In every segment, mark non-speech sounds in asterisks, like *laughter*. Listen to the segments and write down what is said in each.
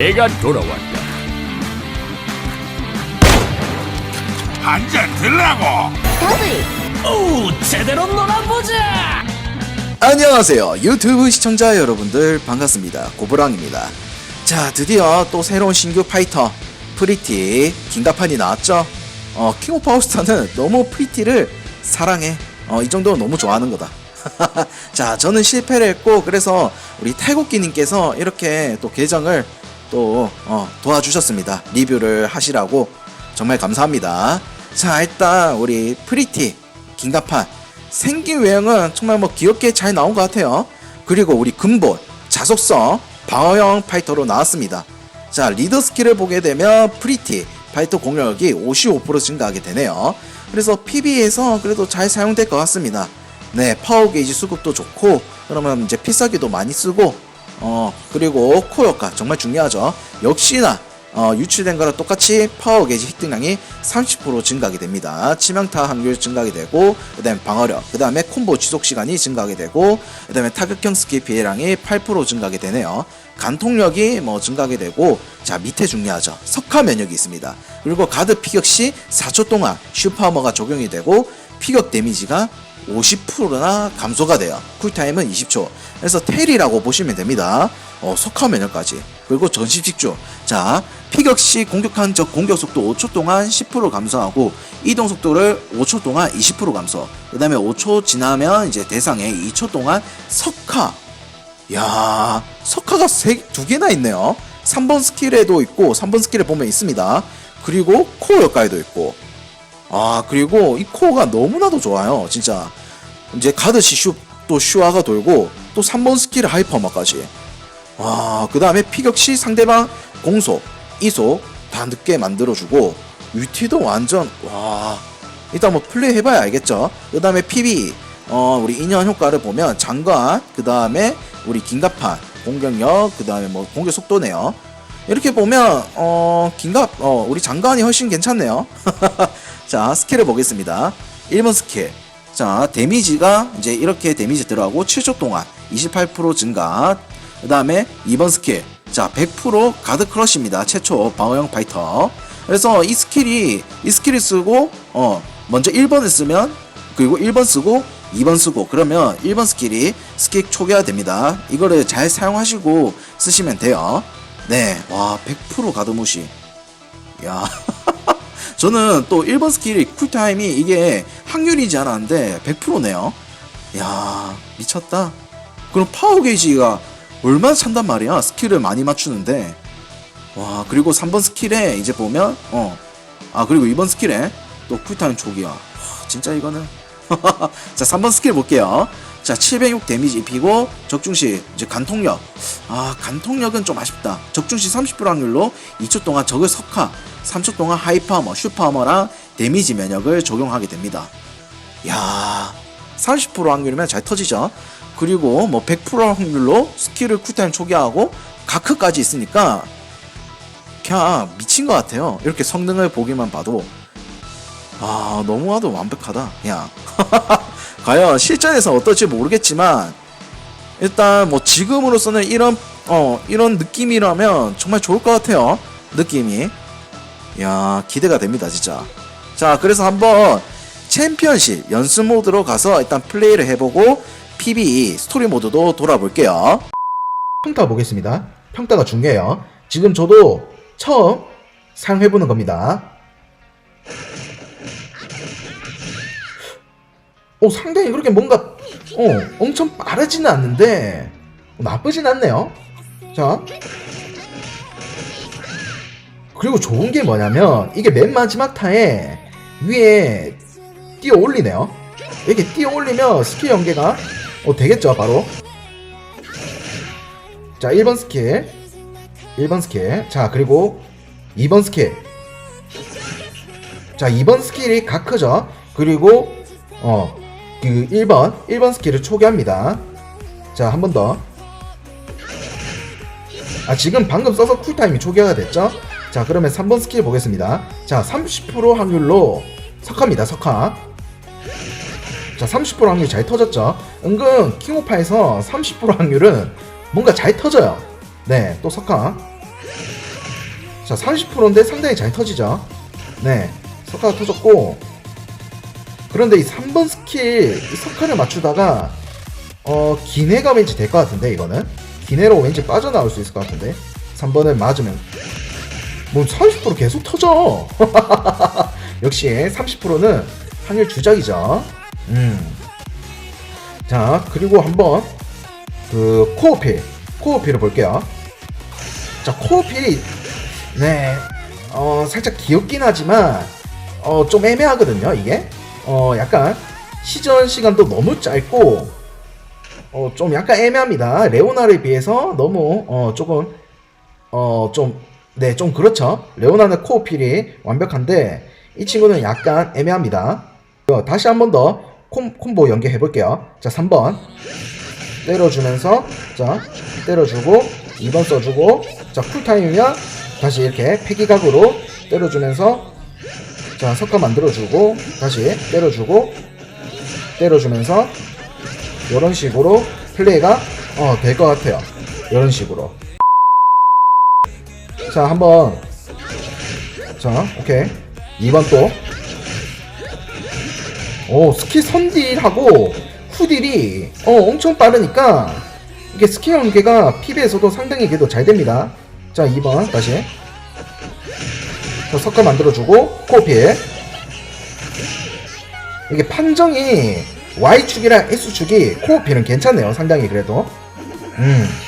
내가 돌아왔다. 한잔 들라고. 오, 제대로 놀아보자. 안녕하세요 유튜브 시청자 여러분들. 반갑습니다. 고브랑입니다. 자 드디어 또 새로운 신규 파이터 프리티 긴가판이 나왔죠? 어 킹 오브 파우스타는 너무 프리티를 사랑해. 어 이 정도는 너무 좋아하는 거다. *laughs* 자 저는 실패를 했고 그래서 우리 탈곡기님께서 이렇게 또 계정을 또 어, 도와주셨습니다 리뷰를 하시라고 정말 감사합니다 자 일단 우리 프리티 긴가판 생긴 외형은 정말 뭐 귀엽게 잘 나온 것 같아요. 그리고 우리 근본 자속성 방어형 파이터로 나왔습니다. 자 리더 스킬을 보게 되면 프리티 파이터 공격력이 55% 증가하게 되네요. 그래서 PB에서 그래도 잘 사용될 것 같습니다. 네 파워 게이지 수급도 좋고 그러면 이제 필살기도 많이 쓰고 어 그리고 코 효과 정말 중요하죠. 역시나 어, 유출된 거랑 똑같이 파워 게이지 획득량이 30% 증가하게 됩니다. 치명타 확률 증가하게 되고, 그 다음에 방어력, 그 다음에 콤보 지속 시간이 증가하게 되고, 그 다음에 타격형 스킬 피해량이 8% 증가하게 되네요. 간통력이 뭐 증가하게 되고, 자, 밑에 중요하죠. 석화 면역이 있습니다. 그리고 가드 피격 시 4초 동안 슈퍼머가 적용이 되고, 피격 데미지가 50%나 감소가 돼요. 쿨타임은 20초. 그래서 텔이라고 보시면 됩니다. 어, 석화 면역까지. 그리고 전시 직주. 자, 피격 시 공격한 적 공격 속도 5초 동안 10% 감소하고 이동 속도를 5초 동안 20% 감소. 그 다음에 5초 지나면 이제 대상에 2초 동안 석화. 야, 석화가 세, 두 개나 있네요. 3번 스킬에도 있고 3번 스킬에 보면 있습니다. 그리고 코어 역할도 있고 아 그리고 이 코어가 너무나도 좋아요. 진짜. 이제 가드시 슈또 슈아가 돌고 또 3번 스킬 하이퍼마까지. 와그 다음에 피격시 상대방 공속 이속 다 늦게 만들어주고 위티도 완전 와. 일단 뭐 플레이 해봐야 알겠죠? 그 다음에 PB 어 우리 인연 효과를 보면 장관 그 다음에 우리 긴갑판 공격력 그 다음에 뭐 공격 속도네요 이렇게 보면 어 긴갑 어 우리 장관이 훨씬 괜찮네요. *laughs* 자 스킬을 보겠습니다. 1번 스킬 자 데미지가 이제 이렇게 데미지 들어가고 7초 동안 28% 증가. 그 다음에 2번 스킬 자 100% 가드 크러쉬입니다. 최초 방어형 파이터. 그래서 이 스킬이 이 스킬을 쓰고 어 먼저 1번을 쓰면 그리고 1번 쓰고 2번 쓰고 그러면 1번 스킬이 스킬 초기화 됩니다. 이거를 잘 사용하시고 쓰시면 돼요 네 와 100% 가드 무시 야 *laughs* 저는 또 1번 스킬이 쿨타임이 이게 확률이지 않았는데 100%네요. 야 미쳤다. 그럼 파워 게이지가 얼마나 찬단 말이야. 스킬을 많이 맞추는데. 와 그리고 3번 스킬에 이제 보면 어. 아 그리고 2번 스킬에 또 쿨타임 초기화. 와, 진짜 이거는. *laughs* 자 3번 스킬 볼게요. 자 706 데미지 입히고 적중시 이제 간통력 아 간통력은 좀 아쉽다 적중시 30% 확률로 2초 동안 적을 석화 3초 동안 하이퍼머 슈퍼머랑 데미지 면역을 적용하게 됩니다 야, 30% 확률이면 잘 터지죠. 그리고 뭐 100% 확률로 스킬을 쿨타임 초기화하고 가크까지 있으니까 그냥 미친 것 같아요. 이렇게 성능을 보기만 봐도 아 너무나도 완벽하다. 그냥 *laughs* 과연 실전에서 어떨지 모르겠지만 일단 뭐 지금으로서는 이런 어 이런 느낌이라면 정말 좋을 것 같아요. 느낌이 야 기대가 됩니다 진짜. 자 그래서 한번 챔피언십 연습 모드로 가서 일단 플레이를 해보고 PB 스토리 모드도 돌아볼게요. 평타 보겠습니다. 평타가 중요해요. 지금 저도 처음 사용해보는 겁니다. 어, 상당히 그렇게 뭔가, 어, 엄청 빠르지는 않는데, 어, 나쁘진 않네요. 자. 그리고 좋은 게 뭐냐면, 이게 맨 마지막 타에 위에 띄어 올리네요. 이렇게 띄어 올리면 스킬 연계가 어, 되겠죠, 바로. 자, 1번 스킬. 1번 스킬. 자, 그리고 2번 스킬. 자, 2번 스킬이 가 크죠. 그리고, 어, 그 1번, 1번 스킬을 초기합니다. 자, 한 번 더. 아, 지금 방금 써서 쿨타임이 초기화가 됐죠? 자, 그러면 3번 스킬 보겠습니다. 자, 30% 확률로 석화입니다, 석화. 자, 30% 확률 잘 터졌죠? 은근 킹오파에서 30% 확률은 뭔가 잘 터져요. 네, 또 석화. 자 30%인데 상당히 잘 터지죠 네 석화가 터졌고 그런데 이 3번 스킬 이 석화를 맞추다가 어 기내가 왠지 될 것 같은데 이거는? 기내로 왠지 빠져나올 수 있을 것 같은데? 3번을 맞으면. 뭐 30% 계속 터져. *laughs* 역시 30%는 확률 주작이죠. 음자 그리고 한번 그 코어필 코어필을 볼게요. 자 코어필이 네 어, 살짝 귀엽긴 하지만 어, 좀 애매하거든요 이게 어, 약간 시전 시간도 너무 짧고 어, 좀 약간 애매합니다 레오나를 비해서 너무 어, 조금 어, 좀 네, 좀 그렇죠. 레오나는 코어필이 완벽한데 이 친구는 약간 애매합니다. 어, 다시 한 번 더 콤보 연계해 볼게요. 자, 3번 때려주면서 자 때려주고 2번 써주고 자 쿨타임이면 다시 이렇게 폐기각으로 때려주면서 자 석가 만들어주고 다시 때려주고 때려주면서 이런 식으로 플레이가 어, 될 것 같아요. 이런 식으로. 자 한번. 자 오케이. 2번 또 오 스킬 선딜하고 후딜이 어 엄청 빠르니까 이게 스킬 연계가 PB에서도 상당히 그래도 잘 됩니다. 자 2번 다시 자 석가 만들어주고 코필 이게 판정이 Y축이랑 X축이 코어필은 괜찮네요 상당히 그래도. 음자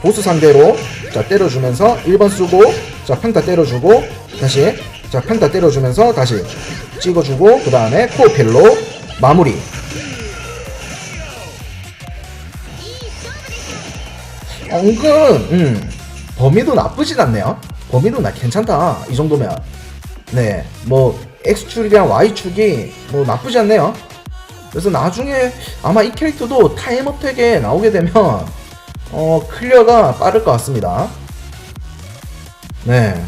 보스 상대로 자 때려주면서 1번 쓰고 자 평타 때려주고 다시. 자 평타 때려주면서 다시 찍어주고 그 다음에 코어필로 마무리. 은근 음, 범위도 나쁘진 않네요 범위도 나 괜찮다 이 정도면 네 뭐 X축이랑 Y축이 뭐 나쁘지 않네요 그래서 나중에 아마 이 캐릭터도 타임어택에 나오게 되면 어, 클리어가 빠를 것 같습니다. 네.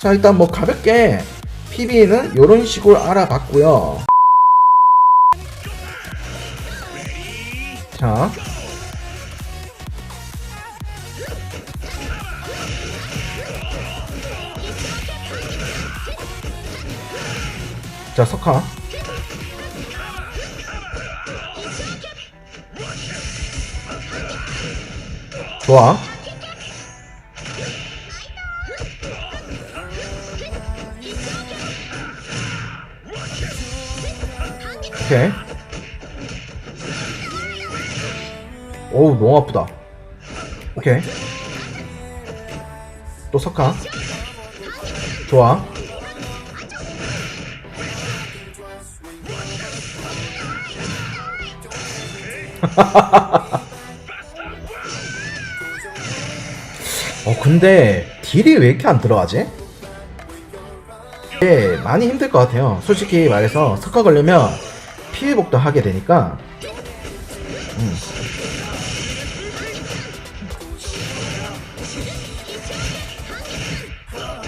자, 일단 뭐 가볍게 PB는 이런 식으로 알아봤고요. 자. 자, 석화. 좋아. 오케이. 오우, 너무 아프다. 오케이. 또 석화. 좋아. 어 근데 딜이 왜 이렇게 안 들어가지? 예, 많이 힘들 것 같아요. 솔직히 말해서 석화 걸려면 피해복도 하게 되니까. 음.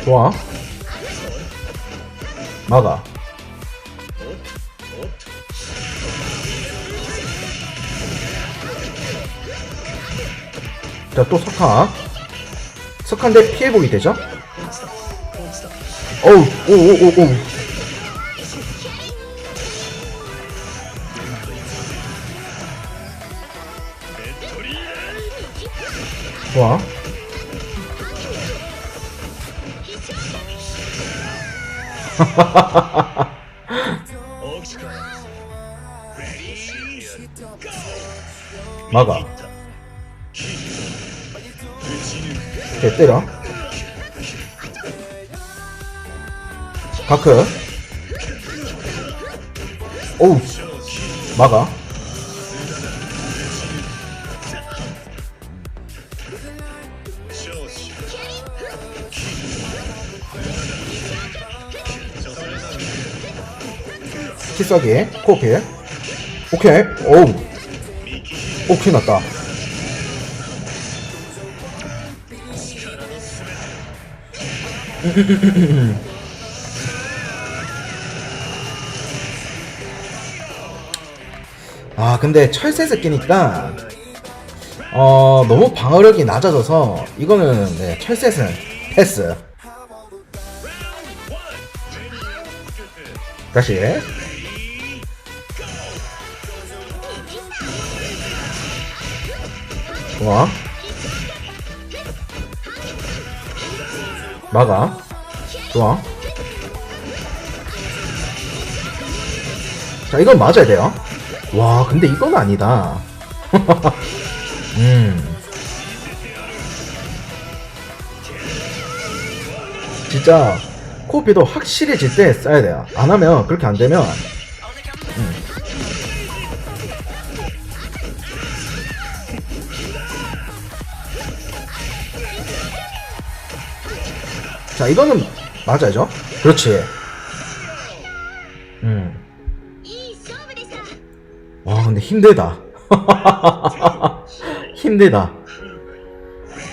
좋아. 막아. 자, 또 석화. 석한데 피해복이 되죠? 어우, 오, 오, 오, 오. 좋아. *laughs* 막아. 오케이, 때려. 다크. 오우. 막아. 키싸기. 코필. 오케이. 오우. 오케이, 났다. 아 근데 철새새 끼니까 어, 너무 방어력이 낮아져서 이거는 네, 철셋은 패스. 다시. 좋아. 막아. 좋아. 자, 이건 맞아야 돼요. 와, 근데 이건 아니다. *laughs* 음. 진짜 코피도 확실해질 때 써야 돼요. 안 하면 그렇게 안 되면 자 이거는 맞아야죠? 그렇지. 음와 근데 힘들다. *laughs* 힘들다.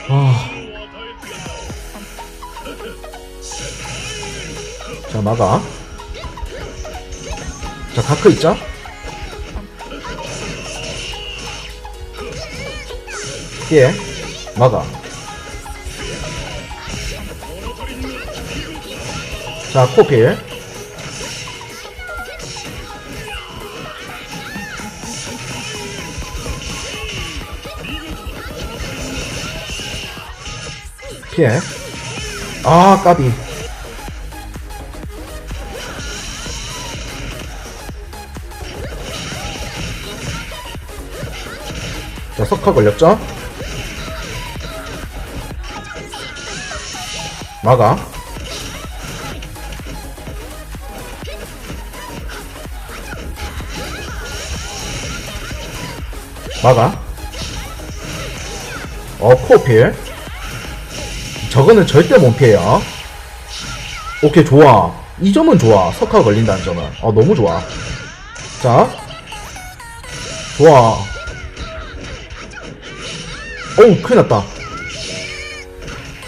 아. 자 막아. 자 가크 있자 예 막아. 자 코필. 피해. 아, 까비. 자, 석화 걸렸죠? 막아. 막아. 어, 코필. 저거는 절대 못 피해요. 오케이, 좋아. 이 점은 좋아. 석화 걸린다는 점은. 어, 너무 좋아. 자. 좋아. 어우, 큰일 났다.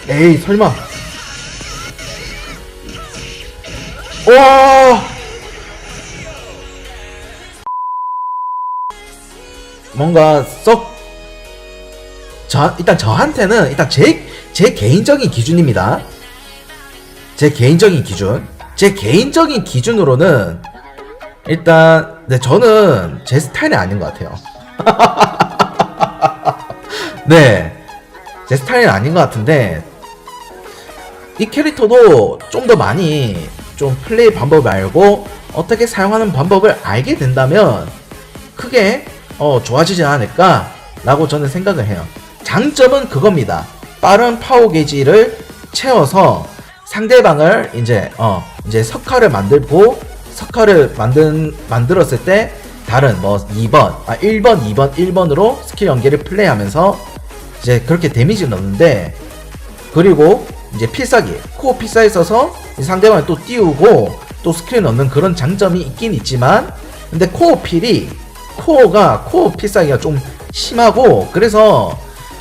에이, 설마. 와! 뭔가 썩 저, 일단 저한테는 일단 제, 제 개인적인 기준입니다. 제 개인적인 기준. 제 개인적인 기준으로는 일단 네 저는 제 스타일이 아닌 것 같아요. *laughs* 네. 제 스타일은 아닌 것 같은데 이 캐릭터도 좀 더 많이 좀 플레이 방법을 알고 어떻게 사용하는 방법을 알게 된다면 크게 어, 좋아지지 않을까라고 저는 생각을 해요. 장점은 그겁니다. 빠른 파워 게이지를 채워서 상대방을 이제 어 이제 석화를 만들고 석화를 만든 만들었을 때 다른 뭐 2번, 아 1번, 2번, 1번으로 스킬 연계를 플레이하면서 이제 그렇게 데미지를 넣는데 그리고 이제 필살기 코어 필살기 써서 이 상대방을 또 띄우고 또 스킬 넣는 그런 장점이 있긴 있지만 근데 코어 필이 코어가 코어 필살기가 좀 심하고 그래서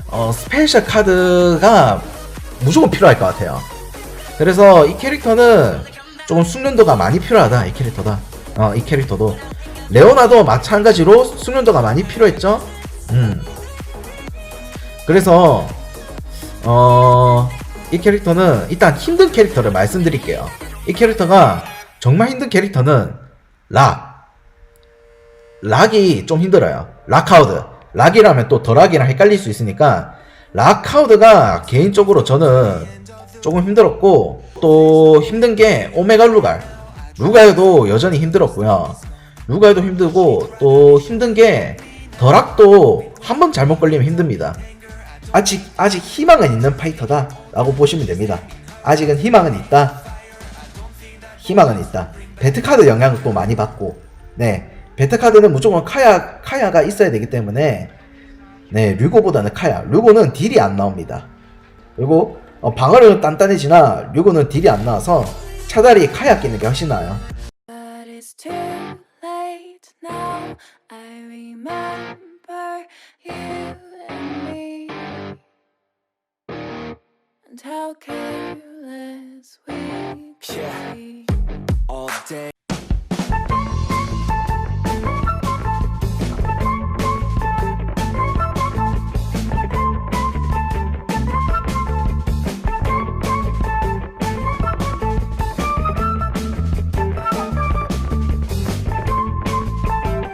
어, 스페셜 카드가 무조건 필요할 것 같아요. 그래서 이 캐릭터는 조금 숙련도가 많이 필요하다 이 캐릭터다. 어, 이 캐릭터도 레오나도 마찬가지로 숙련도가 많이 필요했죠. 음. 그래서 어, 이 캐릭터는 일단 힘든 캐릭터를 말씀드릴게요. 이 캐릭터가 정말 힘든 캐릭터는 락. 락이 좀 힘들어요. 락하우드. 락이라면 또 더락이랑 헷갈릴 수 있으니까 락하우드가 개인적으로 저는 조금 힘들었고 또 힘든 게 오메가 루갈. 루갈도 여전히 힘들었고요. 루갈도 힘들고 또 힘든 게 더락도 한 번 잘못 걸리면 힘듭니다. 아직 아직 희망은 있는 파이터다라고 보시면 됩니다. 아직은 희망은 있다. 희망은 있다. 배트카드 영향을 또 많이 받고, 네. 배트카드는 무조건 카야, 카야가 있어야 되기 때문에, 네. 류고보다는 카야. 류고는 딜이 안 나옵니다. 그리고, 어, 방어력은 단단해지나, 류고는 딜이 안 나와서 차라리 카야 끼는 게 훨씬 나아요. But